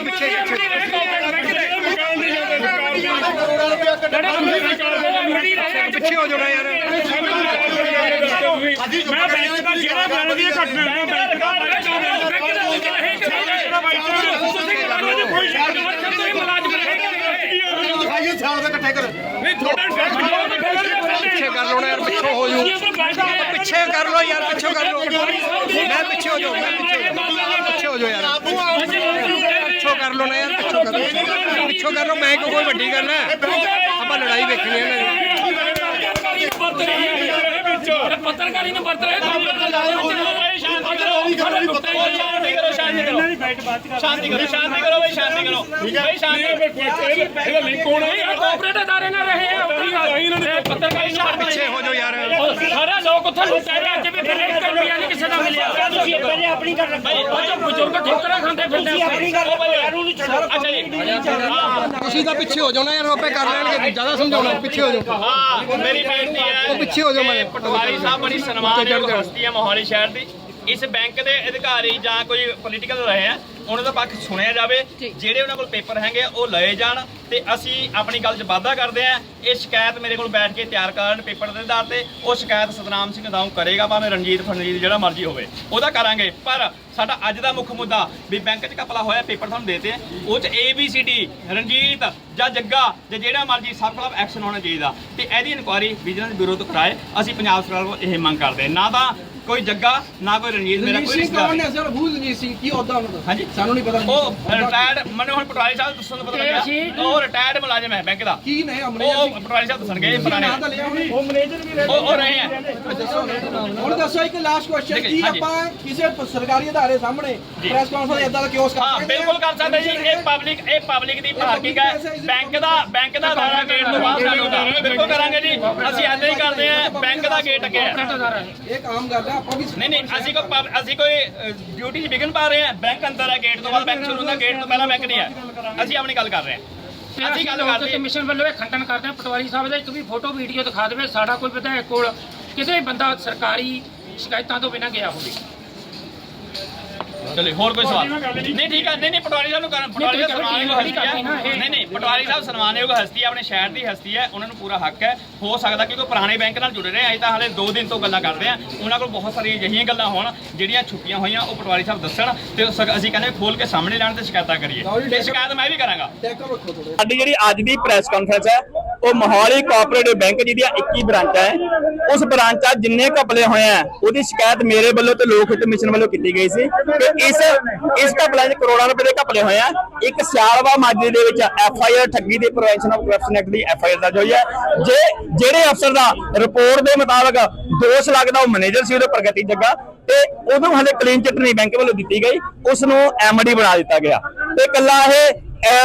ਪਿੱਛੇ ਪਿੱਛੇ ਪਿੱਛੇ ਹੋ ਜਾਣਾ ਯਾਰ ਮੈਂ ਬੈਂਕ ਦਾ ਜਿਹੜਾ ਬੈਂਕ ਦੀ ਘਟਨਾ ਹੈ ਬੈਂਕ ਦਾ ਕੋਈ ਸ਼ਰਤ ਨਹੀਂ ਮੁਲਾਜ਼ਮ ਆਈਏ ਸਾਲ ਦਾ ਇਕੱਠੇ ਕਰ ਨਹੀਂ ਤੁਹਾਡਾ ਪਿੱਛੇ ਕਰ ਲਓ ਨਾ ਯਾਰ ਪਿੱਛੇ ਹੋ ਜੂ ਪਿੱਛੇ ਕਰ ਲਓ ਯਾਰ ਪਿੱਛੇ ਕਰ ਲਓ ਮੈਂ ਪਿੱਛੇ ਹੋ ਜਾਊਂ ਮੈਂ ਪਿੱਛੇ ਹੋ ਜਾਊਂ ਪਿੱਛੇ ਹੋ ਜਾਓ ਯਾਰ ਪਿੱਛੇ ਕਰ ਲਓ ਨਾ ਯਾਰ ਪਿੱਛੇ ਕਰ ਲਓ। ਪਿੱਛੇ ਕਰ ਲਓ ਮੈਂ ਕਿਉਂ ਕੋਈ ਵੱਡੀ ਗੱਲ ਹੈ? ਆਪਾਂ ਲੜਾਈ ਵੇਖਣੀ ਹੈ ਨਾ ਪੱਤਰਕਾਰੀ ਨੇ ਵਰਤ ਰਹੇ ਸ਼ਾਂਤੀ ਕਰੋ। ਸ਼ਾਂਤੀ ਕਰੋ ਬਈ ਸ਼ਾਂਤੀ ਕਰੋ। ਬਈ ਸ਼ਾਂਤੀ ਇਹਦਾ ਲਿੰਕ ਹੋਣਾ ਇਹ ਕੋਆਪਰੇਟ ਅਦਾਰੇ ਨਾਲ ਰਹੇ ਆ ਪੱਤਰਕਾਰੀ ਨੂੰ ਪਿੱਛੇ ਹੋ ਜਾਓ ਯਾਰ। ਸਾਰੇ ਲੋਕ ਉੱਥੇ ਲੁੱਟੇ ਰਹੇ ਅੱਜ ਵੀ ਫਿਰ ਮਿਲਿਆ। ਤੁਸੀਂ ਪਹਿਲੇ ਆਪਣੀ ਗੱਲ ਰੱਖੋ। ਜੋ ਬਜ਼ੁਰਗ ਠੋਕਰਾਂ ਖਾਂਦੇ ਫਿਰਦੇ ਆਪਣੀ ਗੱਲ ਅੱਛਾ ਜੀ। ਤੁਸੀਂ ਤਾਂ ਪਿੱਛੇ ਹੋ ਨਾ ਯਾਰ ਆਪੇ ਕਰ ਲੈਣਗੇ। ਜ਼ਿਆਦਾ ਸਮਝਾਉਣਾ ਪਿੱਛੇ ਹੋ ਜਾਓ। ਹਾਂ ਮੇਰੀ ਬੇਨਤੀ ਹੈ ਉਹ ਪਿੱਛੇ ਹੋ ਜਾਓ ਮੈਂ ਪਟਵਾਰੀ ਸਾਹਿਬ ਬੜੀ ਸਨਮਾਨਯੋਗ ਹਸਤੀ ਹੈ ਮੋਹਾਲੀ ਸ਼ਹਿਰ ਦੀ। ਇਸ ਬੈਂਕ ਦੇ ਅਧਿਕਾਰੀ ਜਾਂ ਕੋਈ ਪੋਲੀਟੀਕਲ ਰਹੇ ਆ ਉਹਨਾਂ ਦਾ ਪੱਖ ਸੁਣਿਆ ਜਾਵੇ ਜਿਹੜੇ ਉਹਨਾਂ ਕੋਲ ਪੇਪਰ ਹੈਗੇ ਆ, ਉਹ ਲਏ ਜਾਣ ਤੇ ਅਸੀਂ ਆਪਣੀ ਗੱਲ 'ਚ ਵਾਅਦਾ ਕਰਦੇ ਆ ਇਹ ਸ਼ਿਕਾਇਤ ਮੇਰੇ ਕੋਲ ਬੈਠ ਕੇ ਤਿਆਰ ਕਰਨ ਪੇਪਰ ਦੇ ਆਧਾਰ ਤੇ ਉਹ ਸ਼ਿਕਾਇਤ ਸਤਨਾਮ ਸਿੰਘ ਦਾਊ ਕਰੇਗਾ ਭਾਵੇਂ ਰਣਜੀਤ ਫਰਨਜੀਤ ਜਿਹੜਾ ਮਰਜ਼ੀ ਹੋਵੇ ਉਹਦਾ ਕਰਾਂਗੇ। ਪਰ ਸਾਡਾ ਅੱਜ ਦਾ ਮੁੱਖ ਮੁੱਦਾ ਵੀ ਬੈਂਕ 'ਚ ਕਪਲਾ ਹੋਇਆ ਪੇਪਰ ਤੁਹਾਨੂੰ ਦੇਤੇ ਆ ਉਹ 'ਚ A B C D Ranjit ਜਾਂ ਜੱਗਾ ਜਾਂ ਜਿਹੜਾ ਮਰਜ਼ੀ ਸਭ ਖਿਲਾਫ ਐਕਸ਼ਨ ਹੋਣਾ ਚਾਹੀਦਾ। ਤੇ ਇਹਦੀ ਇਨਕੁਆਇਰੀ ਵਿਜੀਲੈਂਸ ਬਿਊਰੋ ਤੋਂ ਕਰਾਏ ਅਸੀਂ ਪੰਜਾਬ ਸਰਕਾਰ ਕੋਲ ਇਹ ਮੰਗ ਕਰਦੇ। ਨਾ ਤਾਂ ਕੋਈ ਜੱਗਾ ਨਾ ਕੋਈ ਰਣਜੀਤ ਮੇਰਾ ਕੋਈ ਰਿਸ਼ਤੇਦਾਰ ਨਹੀਂ। ਸਰ ਹੂ ਰਣਜੀਤ ਸਿੰਘ ਕੀ ਅਹੁਦਾ ਉਹਨਾਂ ਦਾ? ਹਾਂਜੀ। ਸਾਨੂੰ ਨਹੀਂ ਪਤਾ। ਉਹ ਰਿਟਾਇਰਡ ਮੈਨੂੰ ਹੁਣ ਪਟਵਾਰੀ ਸਾਹਿਬ ਦੱਸਣ ਪਤਾ ਲੱਗਾ ਉਹ ਰਿਟਾਇਰਡ ਮੁਲਾਜ਼ਮ ਹੈ ਬੈਂਕ ਦਾ। ਕੀ ਨੇ ਉਹ ਅਮਰੇ ਪਟਵਾਰੀ ਸਾਹਿਬ ਦੱਸਣਗੇ ਇਹ ਪੁਰਾਣੇ। ਨਾਂ ਤਾਂ ਲਿਆ ਉਹਨੇ ਉਹ ਉਹ ਰਹੇ ਆ। ਹੁਣ ਦੱਸੋ ਇੱਕ ਲਾਸਟ ਕੁਐਸਚਨ ਕੀ। ਆਪਾਂ ਕਿਸੇ ਸਰਕਾਰੀ ਅਦਾਰੇ ਸਾਹਮਣੇ। ਪ੍ਰੈਸ ਕਾਨਫਰੰਸ ਇਦਾਂ ਦਾ ਕਿਉਸ ਕਰ ਹਾਂ ਸਕਦੇ ਬਿਲਕੁਲ ਕਰ ਸਕਦੇ ਜੀ। ਇਹ ਪਬਲਿਕ ਇਹ ਪਬਲਿਕ ਦੀ ਪਾਰਕਿੰਗ ਹੈ ਬੈਂਕ ਦਾ ਬੈਂਕ ਦਾ ਦਾਰਾ ਗੇਟ ਤੋਂ ਬਾਹਰ ਬਿਲਕੁਲ ਕਰਾਂਗੇ ਜੀ। ਅਸੀਂ ਐਦਾਂ ਹੀ ਕਰਦੇ ਆ ਬੈਂਕ ਦਾ ਗੇਟ ਅੱਗੇ ਹੈ। ਇਹ ਆਮ ਗੱਲ ਹੈ ਵੀ ਨਹੀਂ ਨਹੀਂ ਅਸੀਂ ਪਬ- ਅਸੀਂ ਕੋਈ ਡਿਊਟੀ 'ਚ ਵਿਗਨ ਪਾ ਰਹੇ ਹਾਂ। ਬੈਂਕ ਅੰਦਰ ਹੈ ਗੇਟ ਤੋਂ ਬਾਅਦ ਬੈਂਕ ਸ਼ੁਰੂ ਹੁੰਦਾ ਗੇਟ ਤੋਂ ਪਹਿਲਾਂ ਬੈਂਕ ਨਹੀਂ ਹੈ। ਅਸੀਂ ਆਪਣੀ ਗੱਲ ਕਰ ਰਹੇ ਹਾਂ। ਅਸੀਂ ਗੱਲ ਕਰਦੇ ਕਮਿਸ਼ਨ ਵੱਲੋਂ ਇਹ ਖੰਡਨ ਕਰਦੇ ਹਾਂ। ਪਟਵਾਰੀ ਸਾਹਿਬ ਦਾ ਇੱਕ ਵੀ ਫੋਟੋ ਵੀਡੀਓ ਦਿਖਾ ਦੇਵੇ। ਸਾਡਾ ਕੋਈ ਵਿਧਾਇਕ ਕੋਲ ਕਿਸੇ ਬੰਦਾ ਸਰਕਾਰੀ ਸ਼ਿਕਾਇਤਾਂ ਤੋਂ ਬਿਨਾਂ ਗਿਆ ਹੋਵੇ। ਚਲੇ ਹੋਰ ਕੋਈ ਸਵਾਲ? ਨਹੀਂ ਠੀਕ ਹੈ ਨਹੀਂ ਨਹੀਂ ਪਟਵਾਰੀ ਸਾਹਿਬ ਨੂੰ ਕਰਨ ਪਟਵਾਰੀ ਸਾਹਿਬ ਸਨਮਾਨਯੋਗ ਹਸਤੀ ਨਹੀਂ ਨਹੀਂ ਪਟਵਾਰੀ ਸਾਹਿਬ ਸਨਮਾਨਯੋਗ ਹਸਤੀ ਆਪਣੇ ਸ਼ਹਿਰ ਦੀ ਹਸਤੀ ਹੈ ਉਹਨਾਂ ਨੂੰ ਪੂਰਾ ਹੱਕ ਹੈ। ਹੋ ਸਕਦਾ ਕਿ ਕੋਈ ਪੁਰਾਣੇ ਬੈਂਕ ਨਾਲ ਜੁੜੇ ਰਹੇ ਅਸੀਂ ਤਾਂ ਹਾਲੇ 2 ਦਿਨ ਤੋਂ ਗੱਲਾਂ ਕਰਦੇ ਆ ਉਹਨਾਂ ਕੋਲ ਬਹੁਤ ਸਾਰੀਆਂ ਅਜਿਹੀਆਂ ਗੱਲਾਂ ਹੋਣ ਜਿਹੜੀਆਂ ਛੁੱਟੀਆਂ ਹੋਈਆਂ ਉਹ ਪਟਵਾਰੀ ਸਾਹਿਬ ਦੱਸਣ ਤੇ ਅਸੀਂ ਕਹਿੰਦੇ ਖੋਲ ਕੇ ਸਾਹਮਣੇ ਲੈਣ ਤੇ ਸ਼ਿਕਾਇਤਾਂ ਕਰੀਏ। ਤੇ ਸ਼ਿਕਾਇਤ ਮੈਂ ਵੀ ਕਰਾਂਗਾ। ਸਾਡੀ ਜਿਹੜੀ ਅੱਜ ਦੀ ਪ੍ਰੈਸ ਕਾਨਫਰੰਸ ਹੈ ਉਹ ਮੋਹਾਲੀ ਕੋਆਪਰੇਟਿਵ ਬੈਂਕ ਜਿਹਦੀਆਂ 21 ਬ੍ਰਾਂਚਾਂ ਹੈ। ਉਸ ਬ੍ਰਾਂਚਾਂ ਜਿੰਨੇ ਘਪਲੇ ਹੋਏ ਆ, ਉਹਦੀ ਸ਼ਿਕਾਇਤ ਮੇਰੇ ਵੱਲੋਂ ਤੇ ਲੋਕ ਹਿੱਤ ਮਿਸ਼ਨ ਵੱਲੋਂ ਕੀਤੀ ਗਈ ਸੀ ਕਿ ਇਸ ਇਸ ਘਪਲਿਆਂ 'ਚ ਕਰੋੜਾਂ ਰੁਪਏ ਦੇ ਘਪਲੇ ਹੋਏ ਆ। ਇੱਕ ਸਿਆਲਵਾ ਮਾਜਰੇ ਦੇ ਵਿੱਚ ਐਫ ਆਈ ਆਰ ਠੱਗੀ ਦੀ ਪ੍ਰੀਵੈਂਸ਼ਨ ਆਫ ਕਰਪਸ਼ਨ ਐਕਟ ਦੀ ਐਫ ਆਈ ਆਰ ਦਰਜ ਹੋਈ ਹੈ ਜੇ, ਜਿਹੜੇ ਅਫਸਰ ਦਾ ਰਿਪੋਰਟ ਦੇ ਮੁਤਾਬਕ ਦੋਸ਼ ਲੱਗਦਾ, ਉਹ ਮੈਨੇਜਰ ਸੀ, ਉਹਦੇ ਪ੍ਰਗਤੀ ਜੱਗਾ। ਤੇ ਉਹਨੂੰ ਹਲੇ ਕਲੀਨ ਚਿੱਟ ਨਹੀਂ ਬੈਂਕ ਵੱਲੋਂ ਦਿੱਤੀ ਗਈ। ਉਸ ਨੂੰ ਐਮਡੀ ਬਣਾ ਦਿੱਤਾ ਗਿਆ। ਤੇ ਕੱਲਾ ਇਹ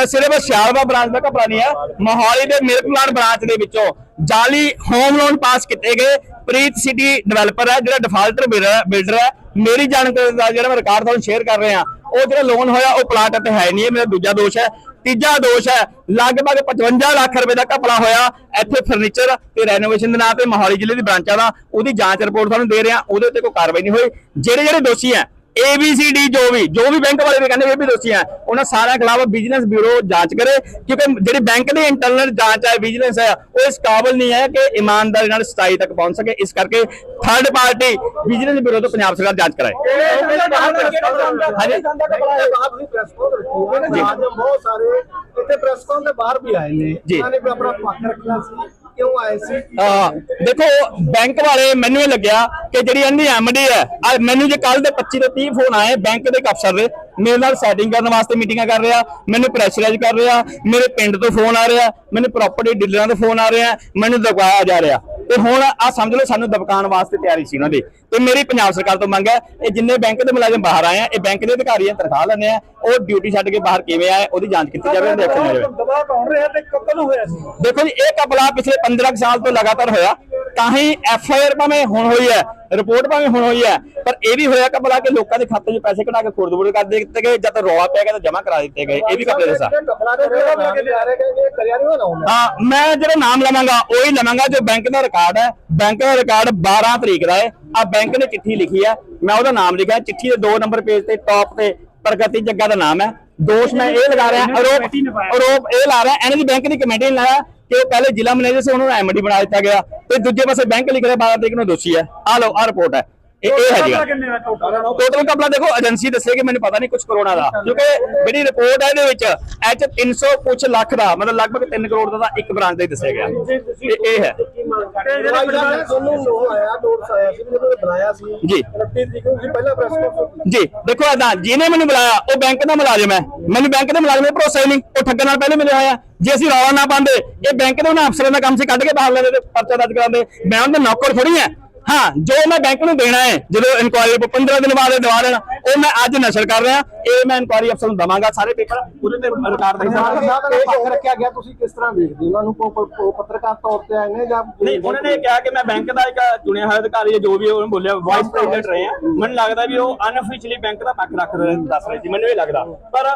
ਸਿਰਫ ਸਿਆਲਵਾ ਬ੍ਰਾਂਚ ਦਾ ਘਪਲਾ ਨਹੀਂ ਹੈ ਮੋਹਾਲੀ ਦੇ ਮਿਲਕ ਪਲਾਂਟ ਬ੍ਰਾਂਚ ਦੇ ਵਿੱਚੋਂ ਜਾਲੀ ਹੋਮ ਲੋਨ ਪਾਸ ਕੀਤੇ ਗਏ। ਪ੍ਰੀਤ ਸਿਟੀ ਡਿਵੈਲਪਰ ਹੈ, ਜਿਹੜਾ ਡਿਫਾਲਟਰ ਬਿਲਡਰ ਹੈ ਮੇਰੀ ਜਾਣਕਾਰੀ ਦਾ ਜਿਹੜਾ ਮੈਂ ਰਿਕਾਰਡ ਤੁਹਾਨੂੰ ਸ਼ੇਅਰ ਕਰ ਰਿਹਾ, ਉਹ ਜਿਹੜਾ ਲੋਨ ਹੋਇਆ, ਉਹ ਪਲਾਟ ਤੇ ਹੈ ਨਹੀਂ, ਇਹ ਮੇਰਾ ਦੂਜਾ ਦੋਸ਼ ਹੈ। ਤੀਜਾ ਦੋਸ਼ ਹੈ, ਲਗਭਗ 55 ਲੱਖ ਰੁਪਏ ਦਾ ਘਪਲਾ ਹੋਇਆ, ਇੱਥੇ ਫਰਨੀਚਰ ਤੇ ਰੈਨੋਵੇਸ਼ਨ ਦੇ ਨਾਂ ਤੇ ਮੋਹਾਲੀ ਜ਼ਿਲ੍ਹੇ ਦੀ ਬ੍ਰਾਂਚਾਂ ਦਾ, ਉਹਦੀ ਜਾਂਚ ਰਿਪੋਰਟ ਤੁਹਾਨੂੰ ਦੇ ਰਿਹਾ, ਉਹਦੇ ਉੱਤੇ ਕੋਈ ਕਾਰਵਾਈ ਨਹੀਂ ਹੋਈ। ਜਿਹੜੇ ਜਿਹੜੇ ਦੋਸ਼ੀ ਹੈ ਏ ਬੀ ਸੀ ਡੀ ਜੋ ਵੀ ਜੋ ਵੀ ਬੈਂਕ ਵਾਲੇ ਵੀ ਕਹਿੰਦੇ ਵੀ ਇਹ ਵੀ ਦੋਸ਼ੀ ਆ ਉਹਨਾਂ ਸਾਰਿਆਂ ਖਿਲਾਫ ਬਿਜ਼ਨਸ ਬਿਊਰੋ ਜਾਂਚ ਕਰੇ ਕਿਉਂਕਿ ਜਿਹੜੀ ਬੈਂਕ ਦੀ ਇੰਟਰਨਲ ਜਾਂਚ ਹੈ ਵਿਜੀਲੈਂਸ ਹੈ ਉਹ ਇਸ ਕਾਬਲ ਨਹੀਂ ਹੈ ਕਿ ਇਮਾਨਦਾਰੀ ਨਾਲ ਸਚਾਈ ਤੱਕ ਪਹੁੰਚ ਸਕੇ ਇਸ ਕਰਕੇ ਥਰਡ ਪਾਰਟੀ ਵਿਜੀਲੈਂਸ ਬਿਊਰੋ ਤੋਂ ਪੰਜਾਬ ਸਰਕਾਰ ਜਾਂਚ ਕਰਾਏ। ਹਾਂਜੀ। ਬਹੁਤ ਸਾਰੇ ਇੱਥੇ ਪ੍ਰੈਸ ਕਾਨ ਦੇ ਬਾਹਰ ਵੀ ਆਏ ਨੇ। ਜੀ। ਉਹਨਾਂ ਨੇ ਵੀ ਆਪਣਾ ਪੱਖ ਰੱਖਣਾ ਸੀ। ਕਿਉਂ ਆਏ ਸੀ? ਹਾਂ, ਦੇਖੋ ਬੈਂਕ ਵਾਲੇ ਮੈਨੂੰ ਇਹ ਲੱਗਿਆ ਕਿ ਜਿਹੜੀ ਇਹਦੀ ਐਮਡੀ ਹੈ ਮੈਨੂੰ ਜੇ ਕੱਲ ਦੇ 25 ਤੋਂ 30 ਫੋਨ ਆਏ ਬੈਂਕ ਦੇ ਅਫਸਰ ਦੇ, ਮੇਰੇ ਨਾਲ ਸੈਟਿੰਗ ਕਰਨ ਵਾਸਤੇ ਮੀਟਿੰਗਾਂ ਕਰ ਰਿਹਾ, ਮੈਨੂੰ ਪ੍ਰੈਸ਼ਰਾਈਜ਼ ਕਰ ਰਿਹਾ, ਮੇਰੇ ਪਿੰਡ ਤੋਂ ਫੋਨ ਆ ਰਿਹਾ, ਮੈਨੂੰ ਪ੍ਰਾਪਰਟੀ ਡੀਲਰਾਂ ਤੋਂ ਫੋਨ ਆ ਰਿਹਾ, ਮੈਨੂੰ ਦਬਾਇਆ ਜਾ ਰਿਹਾ। ਤੇ ਹੁਣ ਆ ਸਮਝ ਲਓ ਸਾਨੂੰ ਦਬਕਾਉਣ ਵਾਸਤੇ ਤਿਆਰੀ ਸੀ ਉਹਨਾਂ ਦੀ। ਤੇ ਮੇਰੀ ਪੰਜਾਬ ਸਰਕਾਰ ਤੋਂ ਮੰਗ ਹੈ ਇਹ ਜਿੰਨੇ ਬੈਂਕ ਦੇ ਮੁਲਾਜ਼ਮ ਬਾਹਰ ਆਏ ਆ ਇਹ ਬੈਂਕ ਦੇ ਅਧਿਕਾਰੀ ਆ ਤਨਖਾਹ ਲੈਂਦੇ ਆ ਉਹ ਡਿਊਟੀ ਛੱਡ ਕੇ ਬਾਹਰ ਕਿਵੇਂ ਆਏ ਉਹਦੀ ਜਾਂਚ ਕੀਤੀ ਜਾਵੇ ਉਹਦੇ ਐਕਸ਼ਨ ਦਬਾਅ ਕੌਣ ਰਿਹਾ ਤੇ ਕਦੋਂ ਹੋਇਆ ਸੀ? ਦੇਖੋ ਜੀ ਇਹ ਕਪਲਾ ਪਿਛਲੇ 15 ਕੁ ਸਾਲ ਤੋਂ ਲਗਾਤਾਰ ਹੋਇਆ। ਤਾਂ ਹੀ ਐਫ ਆਈ ਆਰ ਭਾਵੇਂ ਹੁਣ ਹੋਈ ਹੈ ਰਿਪੋਰਟ ਭਾਵੇਂ ਹੁਣ ਹੋਈ ਹੈ ਪਰ ਇਹ ਵੀ ਹੋਇਆ ਕਪਲਾ ਕਿ ਲੋਕਾਂ ਦੇ ਖਾਤੇ 'ਚ ਪੈਸੇ ਕਢਾ ਕੇ ਖੁਰਦਬੁਰ ਕਰ ਦਿੱਤੇ ਗਏ ਜਦ ਰੌਲਾ ਪਿਆ ਗਿਆ ਤਾਂ ਜਮ੍ਹਾਂ ਕਰਾ ਦਿੱਤੇ ਗਏ ਇਹ ਵੀ ਕਪਲੇ ਦਾ ਹਿੱਸਾ ਕਪੜਾ ਦੇ ਰੇੜਾ ਬਣਾ ਕੇ ਜਾ ਰਹੇ ਕਿ ਇਹ ਕਰਿਆ ਨਹੀਂ ਹੋਣਾ ਉਹਨਾਂ ਹਾਂ ਮੈਂ ਜਿਹੜਾ ਨਾਮ ਲਵਾਂਗਾ ਉਹੀ ਲਵਾਂਗਾ ਜੋ ਬੈਂਕ ਦਾ ਰਿਕਾਰਡ ਹੈ। ਬੈਂਕ ਦਾ ਰਿਕਾਰਡ 12 ਤਰੀਕ ਦਾ ਹੈ। ਆ ਬੈਂਕ ਨੇ ਚਿੱਠੀ ਲਿਖੀ ਹੈ। ਮੈਂ ਉਹਦਾ ਨਾਮ ਲਿਖਿਆ ਚਿੱਠੀ ਦੇ 2 ਨੰਬਰ ਪੇਜ ਤੇ ਟੌਪ ਤੇ ਪ੍ਰਗਤੀ ਜੱਗਾ ਦਾ ਨਾਮ ਹੈ। ਦੋਸ਼ ਮੈਂ ਇਹ ਲਗਾ ਰਿਹਾ ਆਰੋਪ ਆਰੋਪ ਇਹ ਲਾ ਰਿਹਾ ਦੀ ਬੈਂਕ ਦੀ ਕਮੇਟੀ ਨੇ ਲਾਇਆ। ਕਿ ਉਹ ਪਹਿਲੇ ਜ਼ਿਲ੍ਹਾ ਮੈਨੇਜਰ ਸੀ, ਉਹਨਾਂ ਨੂੰ ਐਮਡੀ ਬਣਾ ਦਿੱਤਾ ਗਿਆ ਤੇ ਦੂਜੇ ਪਾਸੇ ਬੈਂਕ ਲਿਖ ਰਿਹਾ 12 ਤਰੀਕ ਨੂੰ ਦੋਸ਼ੀ ਹੈ। ਆ ਲਓ ਆ ਰਿਪੋਰਟ ਹੈ। ਇਹ ਹੈ ਜੀ ਟੋਟਲ ਕਪਲਾ ਦੇਖੋ ਏਜੰਸੀ ਦੱਸੇਗੀ ਮੈਨੂੰ ਪਤਾ ਨਹੀਂ ਕੁਝ ਕਰੋਨਾ ਦਾ। ਕਿਉਂਕਿ ਜਿਹੜੀ ਰਿਪੋਰਟ ਹੈ ਇਹਦੇ ਵਿੱਚ ਐਚ 300 ਕੁਛ ਲੱਖ ਦਾ ਮਤਲਬ ਲਗਭਗ 3 ਕਰੋੜ ਦਾ ਤਾਂ ਇੱਕ ਬ੍ਰਾਂਚ ਦਾ ਹੀ ਦੱਸਿਆ ਗਿਆ। ਇਹ ਇਹ ਹੈ। ਜੀ 29 ਤਰੀਕ ਨੂੰ ਤੁਸੀਂ ਪਹਿਲਾਂ ਪ੍ਰੈਸ ਕਾਨਫਰੰਸ ਜੀ ਦੇਖੋ ਏਦਾਂ ਜਿਹਨੇ ਮੈਨੂੰ ਬੁਲਾਇਆ ਉਹ ਬੈਂਕ ਦਾ ਮੁਲਾਜ਼ਮ ਹੈ। ਮੈਨੂੰ ਬੈਂਕ ਦੇ ਮੁਲਾਜ਼ਮ ਦਾ ਭਰੋਸਾ ਹੀ ਨਹੀਂ ਉਹ ਠੱਗਣ ਨਾਲ ਪਹਿਲੇ ਮਿਲਿਆ ਹੋਇਆ। ਜੇ ਅਸੀਂ ਰੌਲਾ ਨਾ ਪਾਉਂਦੇ ਇਹ ਬੈਂਕ ਦੇ ਉਹਨਾਂ ਅਫਸਰਾਂ ਦਾ ਕੰਮ ਸੀ ਕੱਢ ਕੇ ਬਾਹਰ ਲੈਂਦੇ ਤੇ ਪਰਚਾ ਦਰਜ ਕਰਾਉਂਦੇ। ਮੈਂ ਉਹਨਾਂ ਦਾ ਨੌਕਰ ਥੋੜੀ ਹਾਂ। ਹਾਂ ਜੋ ਮੈਂ ਬੈਂਕ ਨੂੰ ਦੇਣਾ ਹੈ ਜਦੋਂ ਇਨਕੁਆਇਰੀ 15 ਦਿਨ ਬਾਅਦ ਦਵਾ ਦੇਣਾ ਉਹ ਮੈਂ ਅੱਜ ਨਸ਼ਰ ਕਰ ਰਿਹਾ ਇਹ ਮੈਂ ਇਨਕੁਆਇਰੀ ਅਫਸਰ ਨੂੰ ਦਵਾਂਗਾ ਸਾਰੇ ਪੇਪਰ ਉਹਦੇ ਤੇ ਰਿਕਾਰਡ ਦੇ ਦਾ ਪੱਖ ਰੱਖਿਆ ਗਿਆ ਤੁਸੀਂ ਕਿਸ ਤਰ੍ਹਾਂ ਦੇਖਦੇ ਹੋ? ਉਹਨਾਂ ਨੂੰ ਪੱਤਰਕਾਰ ਤੌਰ ਤੇ ਆਏ ਨੇ ਜਾਂ ਨਹੀਂ ਉਹਨਾਂ ਨੇ ਕਿਹਾ ਕਿ ਮੈਂ ਬੈਂਕ ਦਾ ਇੱਕ ਚੁਣਿਆ ਹੋਇਆ ਅਧਿਕਾਰੀ ਹੈ ਜੋ ਵੀ ਉਹਨੇ ਬੋਲਿਆ ਵਾਈਸ ਪ੍ਰੈਜ਼ੀਡੈਂਟ ਰਹੇ ਆ। ਮੈਨੂੰ ਲੱਗਦਾ ਵੀ ਉਹ ਅਨਅਫੀਸ਼ੀਅਲੀ ਬੈਂਕ ਦਾ ਪੱਖ ਰੱਖ ਰਹੇ ਦੱਸ ਰਹੇ ਸੀ ਮੈਨੂੰ ਇਹ ਲੱਗਦਾ। ਪਰ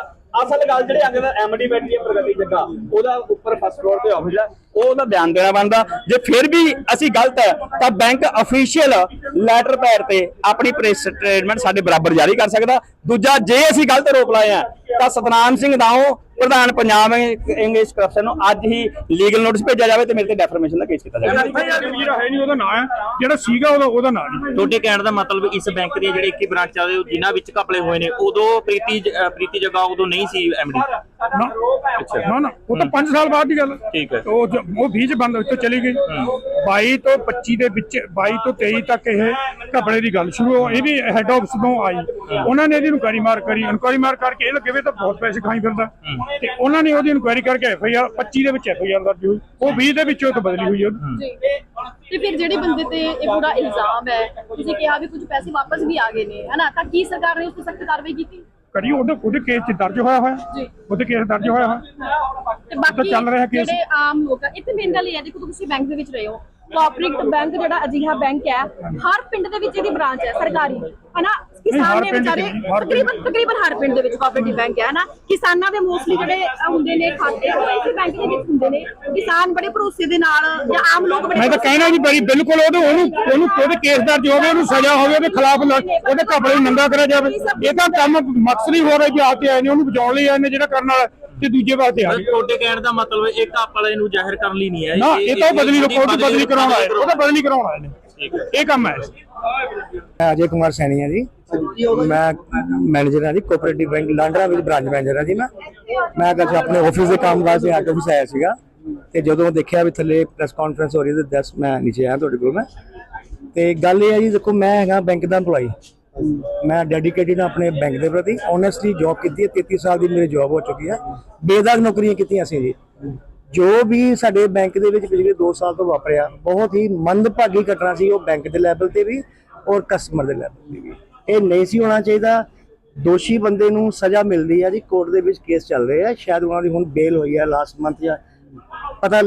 ਅਸਲ ਗੱਲ ਜਿਹੜੇ ਅੰਦਰ ਐਮਡੀ ਬੈਠੀ ਹੈ ਪ੍ਰਗਤੀ ਜੱਗਾ, ਉਹਦਾ ਉੱਪਰ ਫਸਟ ਫਲੋਰ ਤੇ ਆਫਿਸ ਹੈ ਉਹ ਉਹਦਾ ਬਿਆਨ ਦੇਣਾ ਬਣਦਾ। ਜੇ ਫਿਰ ਵੀ ਅਸੀਂ ਗਲਤ ਹੈ, ਤਾਂ ਬੈਂਕ ਅਫੀਸ਼ੀਅਲ ਲੈਟਰ ਪੈਡ ਤੇ ਆਪਣੀ ਪ੍ਰੈਸ ਸਟੇਟਮੈਂਟ ਸਾਡੇ ਬਰਾਬਰ ਜਾਰੀ ਕਰ ਸਕਦਾ। ਦੂਜਾ, ਜੇ ਅਸੀਂ ਗਲਤ ਰੋਕ ਲਾਏ ਆ ਤਾਂ ਸਤਨਾਮ ਸਿੰਘ ਦਾਓ ਪ੍ਰਧਾਨ ਪੰਜਾਬ ਇੰਗਲਿਸ਼ ਕਰਪਸ਼ਨ ਨੂੰ ਅੱਜ ਹੀ ਲੀਗਲ ਨੋਟਿਸ ਭੇਜਿਆ ਜਾਵੇ ਤੇ ਮੇਰੇ ਤੇ ਡੈਫਰਮੇਸ਼ਨ ਦਾ ਕੇਸ ਕੀਤਾ ਜਾਵੇ। ਜਿਹੜਾ ਹੈ ਨਹੀਂ ਉਹਦਾ ਨਾਂ ਹੈ। ਜਿਹੜਾ ਸੀਗਾ ਉਹਦਾ ਉਹਦਾ ਨਾਂ ਨਹੀਂ। ਤੁਹਾਡੇ ਕਹਿਣ ਦਾ ਮਤਲਬ ਇਸ ਬੈਂਕ ਦੀਆਂ ਜਿਹੜੇ 21 ਬ੍ਰਾਂਚਾਂ ਦੇ ਜਿਨ੍ਹਾਂ ਵਿੱਚ ਘਪਲੇ ਹੋਏ ਨੇ ਉਦੋਂ ਪ੍ਰੀਤੀ ਪ੍ਰੀਤੀ ਜਗਾ ਉਦੋਂ ਨਹੀਂ ਸੀ ਐਮਡੀ ਨਾ। ਨਾ ਨਾ ਉਹ ਤਾਂ 5 ਸਾਲ ਬਾਅਦ ਦੀ ਗੱਲ। ਹੈ। ਠੀਕ ਹੈ। ਉਹ ਜ- ਉਹ 20 ਚ ਬੰਦ ਉੱਤੇ ਚਲੀ ਗਈ। 22 ਤੋਂ 25 ਦੇ ਵਿੱਚ 22 ਤੋਂ 23 ਤੱਕ ਇਹ ਘਪਲੇ ਦੀ ਗੱਲ ਸ਼ੁਰੂ ਹੋ ਇਹਦੀ ਹੈੱਡ ਆਫਿਸ ਤੋਂ ਆਈ। ਉਹਨਾਂ ਨੇ ਇਹਦੀ ਇਨਕੁਆਇਰੀ ਮਾਰ ਕਰੀ। ਇਨਕੁਆਇਰੀ ਮਾਰ ਕਰਕੇ ਇਹ ਲੱਗੇ ਵੀ ਇਹ ਤਾਂ ਬਹੁਤ ਪੈਸੇ ਖਾਈ ਫਿਰਦਾ। ਤੇ ਉਹਨਾਂ ਨੇ ਉਹਦੀ ਇਨਕੁਆਇਰੀ ਕਰਕੇ ਐਫ ਆਈ ਆਰ 25 ਦੇ ਵਿੱਚ ਐਫ ਆਈ ਆਰ ਦਰਜ ਹੋਈ। ਉਹ 20 ਦੇ ਵਿੱਚ ਤਾਂ ਬਦਲੀ ਹੋਈ ਉਹਦੀ। ਜੀ ਤੇ ਫਿਰ ਜਿਹੜੇ ਬੰਦੇ ਤੇ ਇਹ ਪੂਰਾ ਇਲਜ਼ਾਮ ਹੈ ਤੁਸੀਂ ਕਿਹਾ ਵੀ ਕੁਝ ਪੈਸੇ ਵਾਪਸ ਵੀ ਆ ਗਏ ਨੇ ਹਨਾ? ਤਾਂ ਕੀ ਸਰਕਾਰ ਨੇ ਉਸ ਤੇ ਸਖਤ ਕਾਰਵਾਈ ਕੀਤੀ? ਕਰੀ ਉਹਦੇ ਉਹਦੇ ਕੇਸ 'ਚ ਦਰਜ ਹੋਇਆ ਹੋਇਆ? ਜੀ। ਉਹਦੇ ਕੇਸ ਦਰਜ ਹੋਇਆ ਹੋਇਆ? ਤੇ ਬਾਕੀ ਚੱਲ ਰਿਹਾ ਕੇਸ। ਜਿਹੜੇ ਆਮ ਲੋਕ ਆ ਇੱਥੇ ਮੇਨ ਗੱਲ ਇਹ ਹੈ ਦੇਖੋ ਤੁਸੀਂ ਬੈਂਕ ਦੇ ਵਿੱਚ ਰਹੇ ਹੋ। ਕੋਆਪਰੇਟਿਵ ਬੈਂਕ ਜਿਹੜਾ ਅਜਿਹਾ ਬੈਂਕ ਹੈ ਹਰ ਪਿੰਡ ਦੇ ਵਿੱਚ ਇਹਦੀ ਬ੍ਰਾਂਚ ਹੈ ਸਰਕਾਰੀ। ਹਨਾ ਕਿਸਾਨ ਨੇ ਵਿਚਾਰੇ। ਤਕਰੀਬਨ ਤਕਰੀਬਨ ਹਰ ਪਿੰਡ ਦੇ ਵਿੱਚ ਕੋਆਪਰੇਟਿਵ ਬੈਂਕ ਹੈ ਹਨਾ ਕਿਸਾਨਾਂ ਦੇ ਮੋਸਟਲੀ ਜਿਹੜੇ ਹੁੰਦੇ ਨੇ ਖਾਤੇ ਉਹ ਇਸੇ ਬੈਂਕ ਦੇ ਵਿੱਚ ਹੁੰਦੇ ਨੇ। ਕਿਸਾਨ ਬੜੇ ਭਰੋਸੇ ਦੇ ਨਾਲ ਜਾਂ ਆਮ ਲੋਕ ਬੜੇ ਮੈਂ ਤਾਂ ਕਹਿਣਾ ਜੀ ਬੜੀ ਬਿਲਕੁਲ ਉਹਨੂੰ ਉਹਨੂੰ ਉਹਨੂੰ ਉਹਦੇ ਕੇਸ ਦਰਜ ਹੋਵੇ ਉਹਨੂੰ ਸਜ਼ਾ ਹੋਵੇ ਉਹਦੇ ਖਿਲਾਫ ਉਹਦੇ ਘਪਲੇ ਨੂੰ ਨੰਗਾ ਕਰਿਆ ਜਾਵੇ। ਇਹ ਤਾਂ ਕੰਮ ਮਕਸਦ ਹੀ ਹੋ ਰਿਹਾ ਜੀ ਆਤੇ ਆਏ ਨੇ ਉਹਨੂੰ ਬਚਾਉਣ ਲਈ ਆਏ ਨੇ ਜਿਹੜਾ ਕਰਨ ਵਾਲਾ ਤੇ ਦੂਜੇ ਵਾਸਤੇ ਆ ਗਏ। ਤੁਹਾਡੇ ਕਹਿਣ ਦਾ ਮਤਲਬ ਇਹ ਘਪਲੇ ਨੂੰ ਜ਼ਾਹਿਰ ਕਰਨ ਲਈ ਨਹੀਂ ਹੈ। ਨਾ ਇਹ ਤਾਂ ਬਦਲੀ ਰਿਪੋਰਟ ਬਦਲੀ ਕਰਾਉਣ ਆਏ। ਉਹ ਤਾਂ ਬਦਲੀ ਕਰਾਉਣ ਆਏ ਨੇ। ਠੀਕ ਹੈ। ਇਹ ਕੰਮ ਹੈ। ਮੈਂ ਅਜੇ ਕੁਮਾਰ ਸੈਣੀ ਆ ਜੀ। ਮੈਂ ਮੈਨੇਜਰ ਹਾਂ ਜੀ ਕੋਆਪਰੇਟਿਵ ਬੈਂਕ ਲਾਂਡਰਾ ਵਿੱਚ ਬ੍ਰਾਂਚ ਮੈਨੇਜਰ ਹਾਂ ਜੀ ਮੈਂ। ਮੈਂ ਕੱਲ ਆਪਣੇ ਆਫਿਸ ਦੇ ਕੰਮ ਵਾਸਤੇ ਹੈਡ ਆਫਿਸ ਆਇਆ ਸੀਗਾ। ਤੇ ਜਦੋਂ ਦੇਖਿਆ ਵੀ ਥੱਲੇ ਪ੍ਰੈਸ ਕਾਨਫਰੰਸ ਹੋ ਰਹੀ ਹੈ ਤੇ ਦਸ ਮੈਂ ਨੀਚੇ ਆਇਆ ਤੁਹਾਡੇ ਕੋਲ ਮੈਂ। ਤੇ ਗੱਲ ਇਹ ਹੈ ਜੀ, ਦੇਖੋ ਮੈਂ ਹੈਗਾ ਬੈਂਕ ਦਾ EMPLOYE ਮੈਂ ਡੈਡੀਕੇਟਿਡ ਆਪਣੇ ਬੈਂਕ ਦੇ ਪ੍ਰਤੀ। ਓਨੈਸਟਲੀ ਜੌਬ ਕੀਤੀ ਹੈ 33 ਸਾਲ ਦੀ ਮੇਰੀ ਜੌਬ ਹੋ ਚੁੱਕੀ ਹੈ। ਬੇਦਾਗ ਨੌਕਰੀਆਂ ਕੀਤੀਆਂ ਸੀ ਜੀ। ਜੋ ਵੀ ਸਾਡੇ ਬੈਂਕ ਦੇ ਵਿੱਚ ਪਿਛਲੇ 2 ਸਾਲ ਤੋਂ ਵਾਪਰਿਆ, ਬਹੁਤ ਹੀ ਮੰਦਭਾਗੀ ਘਟਨਾ ਸੀ ਉਹ ਬੈਂਕ ਦੇ ਲੈਵਲ ਤੇ ਵੀ ਔਰ ਕਸਟਮਰ ਦੇ ਲੈਵਲ ਤੇ ਵੀ। ਇਹ ਨਹੀਂ ਸੀ ਹੋਣਾ ਚਾਹੀਦਾ। ਦੋਸ਼ੀ ਬੰਦੇ ਨੂੰ ਸਜ਼ਾ ਮਿਲਦੀ ਹੈ ਜੀ, ਕੋਰਟ ਦੇ ਵਿੱਚ ਕੇਸ ਚੱਲ ਰਿਹਾ ਹੈ ਸ਼ਾਇਦ ਉਹਨਾਂ ਦੀ ਹੁਣ ਬੇਲ ਹੋਈ ਹੈ ਲਾਸਟ ਮੰਥ ਜਾਂ ਪਤਾ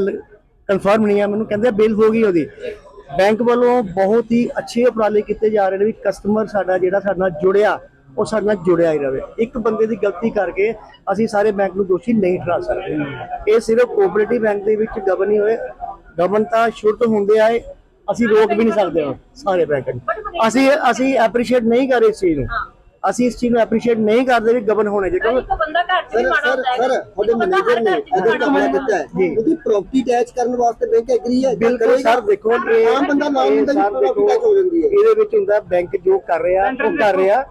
ਕਨਫਰਮ ਨਹੀਂ ਹੈ ਮੈਨੂੰ ਕਹਿੰਦੇ ਬੇਲ ਹੋ ਗਈ ਉਹਦੀ। ਬੈਂਕ ਵੱਲੋਂ ਬਹੁਤ ਹੀ ਅੱਛੇ ਉਪਰਾਲੇ ਕੀਤੇ ਜਾ ਰਹੇ ਨੇ ਵੀ ਕਸਟਮਰ ਸਾਡਾ ਜਿਹੜਾ ਸਾਡੇ ਨਾਲ ਜੁੜਿਆ। ਉਹ ਸਾਡੇ ਨਾਲ ਜੁੜਿਆ ਹੀ ਰਵੇ। ਇੱਕ ਬੰਦੇ ਦੀ ਗਲਤੀ ਕਰਕੇ ਅਸੀਂ ਸਾਰੇ ਬੈਂਕ ਨੂੰ ਦੋਸ਼ੀ ਨਹੀਂ ਠਹਿਰਾ ਸਕਦੇ। ਇਹ ਸਿਰਫ ਕੋਆਪਰੇਟਿਵ ਬੈਂਕ ਦੇ ਵਿੱਚ ਗਵਰਨ ਹੀ ਹੋਏ। ਗਵਰਨ ਤਾਂ ਸ਼ੁਰੂ ਤੋਂ ਹੁੰਦੇ ਆਏ, ਅਸੀਂ ਰੋਕ ਵੀ ਨਹੀਂ ਸਕਦੇ ਸਾਰੇ ਬੈਂਕ ਨੂੰ। ਅਸੀਂ ਅਸੀਂ ਐਪਰੀਸ਼ੀਏਟ ਨਹੀਂ ਕਰ ਇਸ ਚੀਜ਼ ਨੂੰ। ਅਸੀਂ ਇਸ ਚੀਜ਼ ਨੂੰ ਐਪਰੀਸ਼ੀਏਟ ਨਹੀਂ ਕਰਦੇ ਵੀ ਗਵਰਨ ਹੋਣੇ ਚਾਹੀਦੇ। ਇੱਕ ਬੰਦਾ ਘਰ ਚ ਵੀ ਮਾੜਾ ਹੁੰਦਾ ਹੈ। ਸਰ ਤੁਹਾਡੇ ਮੈਨੇਜਰ ਨੇ ਅਗਰ ਕਮਲਾ ਕੀਤਾ ਹੈ। ਜੀ। ਉਹਦੀ ਪ੍ਰਾਪਰਟੀ ਅਟੈਚ ਕਰਨ ਵਾਸਤੇ ਬੈਂਕ ਐਗਰੀ ਹੈ। ਬਿਲਕੁਲ ਸਰ ਦੇਖੋ ਇਹ ਆਮ ਬੰਦਾ ਨਾਮ ਇਹ ਹੁੰਦਾ ਸਰ ਜੀ ਦੇਖੋ, ਪ੍ਰਾਪਰਟੀ ਅਟੈਚ ਹੋ ਜਾਂਦੀ ਹੈ। ਇਹਦੇ ਵਿੱਚ ਹੁੰਦਾ ਬੈਂਕ ਜੋ ਕਰ ਰਿਹਾ ਉਹ ਕਰ ਰਿਹਾ।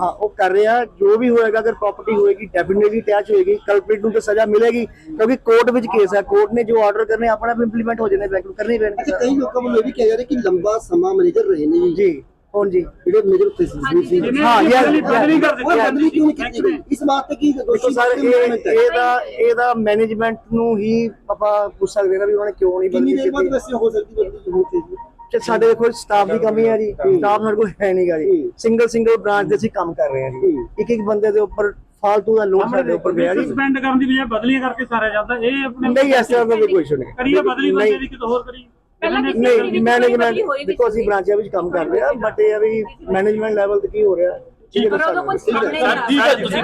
ਹਾਂ ਉਹ ਕਰ ਰਿਹਾ ਜੋ ਵੀ ਹੋਏਗਾ ਅਗਰ ਪ੍ਰਾਪਰਟੀ ਹੋਏਗੀ ਡੈਫੀਨਿਟਲੀ ਅਟੈਚ ਹੋਏਗੀ ਕਲਪ੍ਰਿਟ ਨੂੰ ਤਾਂ ਸਜ਼ਾ ਮਿਲੇਗੀ ਕਿਉਂਕਿ ਕੋਰਟ ਵਿੱਚ ਕੇਸ ਹੈ। ਕੋਰਟ ਨੇ ਜੋ ਆਰਡਰ ਕਰਨੇ ਆਪਣਾ ਇੰਪਲੀਮੈਂਟ ਹੋ ਜਾਂਦੇ ਬੈਂਕ ਨੂੰ ਕਰਨੇ ਹੀ ਅੱਛਾ ਪੈਣਗੇ ਕਈ ਲੋਕਾਂ ਵੱਲੋਂ ਇਹ ਵੀ ਕਿਹਾ ਜਾ ਰਿਹਾ ਕਿ ਲੰਬਾ ਸਮਾਂ ਮੈਨੇਜਰ ਰਹੇ ਨੇ ਜੀ ਜੀ। ਕੌਣ ਜੀ? ਜਿਹੜੇ ਮੇਜਰ ਤਸਵੀਰ ਸੀ ਹਾਂ ਯਾਰ ਬਦਲੀ ਕਰ ਉਹ ਬਦਲੀ ਕਿਉਂ ਨਹੀਂ ਕੀਤੀ? ਗਈ ਇਸ ਬਾਤ ਤੇ ਕੀ ਦੇਖੋ ਦੋਸ਼ੀ ਸਰ ਕਿਉਂ ਇਹ implement ਹੈ? ਇਹਦਾ ਇਹਦਾ ਮੈਨੇਜਮੈਂਟ ਨੂੰ ਹੀ ਆਪਾਂ ਪੁੱਛ ਸਕਦੇ ਹਾਂ ਵੀ ਉਹਨਾਂ ਨੇ ਕਿਉਂ ਨਹੀਂ ਕਿੰਨੀ ਬਦਲੀ ਦੇਰ ਬਾਅਦ ਕੀਤੀ। ਵੈਸੇ ਹੋ ਸਕਦੀ ਬਦਲੀ ਹੋਣੀ ਚਾਹੀਦੀ ਤੇ ਸਾਡੇ ਦੇਖੋ ਸਟਾਫ ਦੀ ਕਮੀ ਹੈ ਜੀ। ਸਟਾਫ ਸਾਡੇ ਕੋਲ ਹੈ ਨਹੀਂਗਾ ਜੀ। ਸਿੰਗਲ ਸਿੰਗਲ ਬ੍ਰਾਂਚ ਦੇ ਅਸੀਂ ਕੰਮ ਕਰ ਰਹੇ ਹਾਂ ਜੀ। ਇੱਕ ਇੱਕ ਬੰਦੇ ਦੇ ਉੱਪਰ ਫਾਲਤੂ ਦਾ ਲੋਡ ਸਾਡੇ ਉੱਪਰ ਪਿਆ ਜੀ। ਸਸਪੈਂਡ ਕਰਨ ਦੀ ਬਜਾਏ ਬਦਲੀਆਂ ਕਰਕੇ ਸਾਰਿਆ ਜਾਂਦਾ ਇਹ ਆਪਣੇ ਨਹੀਂ ਇਸ ਤਰ੍ਹਾਂ ਦਾ ਕੋਈ ਇਸ਼ੂ ਨਹੀਂ। ਕਰੀਏ ਬਦਲੀ ਬੰਦੇ ਨਹੀਂ ਦੀ ਕਿਤੇ ਹੋਰ ਕਰੀ ਪਹਿਲਾਂ ਕਿਸੇ ਨਹੀਂ ਮੈਨੇਜਮੈਂਟ ਦੇਖੋ ਅਸੀਂ ਬ੍ਰਾਂਚਾਂ ਵਿੱਚ ਕੰਮ ਕਰ ਰਹੇ ਹਾਂ ਬਟ ਇਹ ਆ ਵੀ ਮੈਨੇਜਮੈਂਟ ਲੈਵਲ ਤੇ ਕੀ ਹੋ ਰਿਹਾ ਠੀਕ ਹੈ ਆ ਤੁਸੀਂ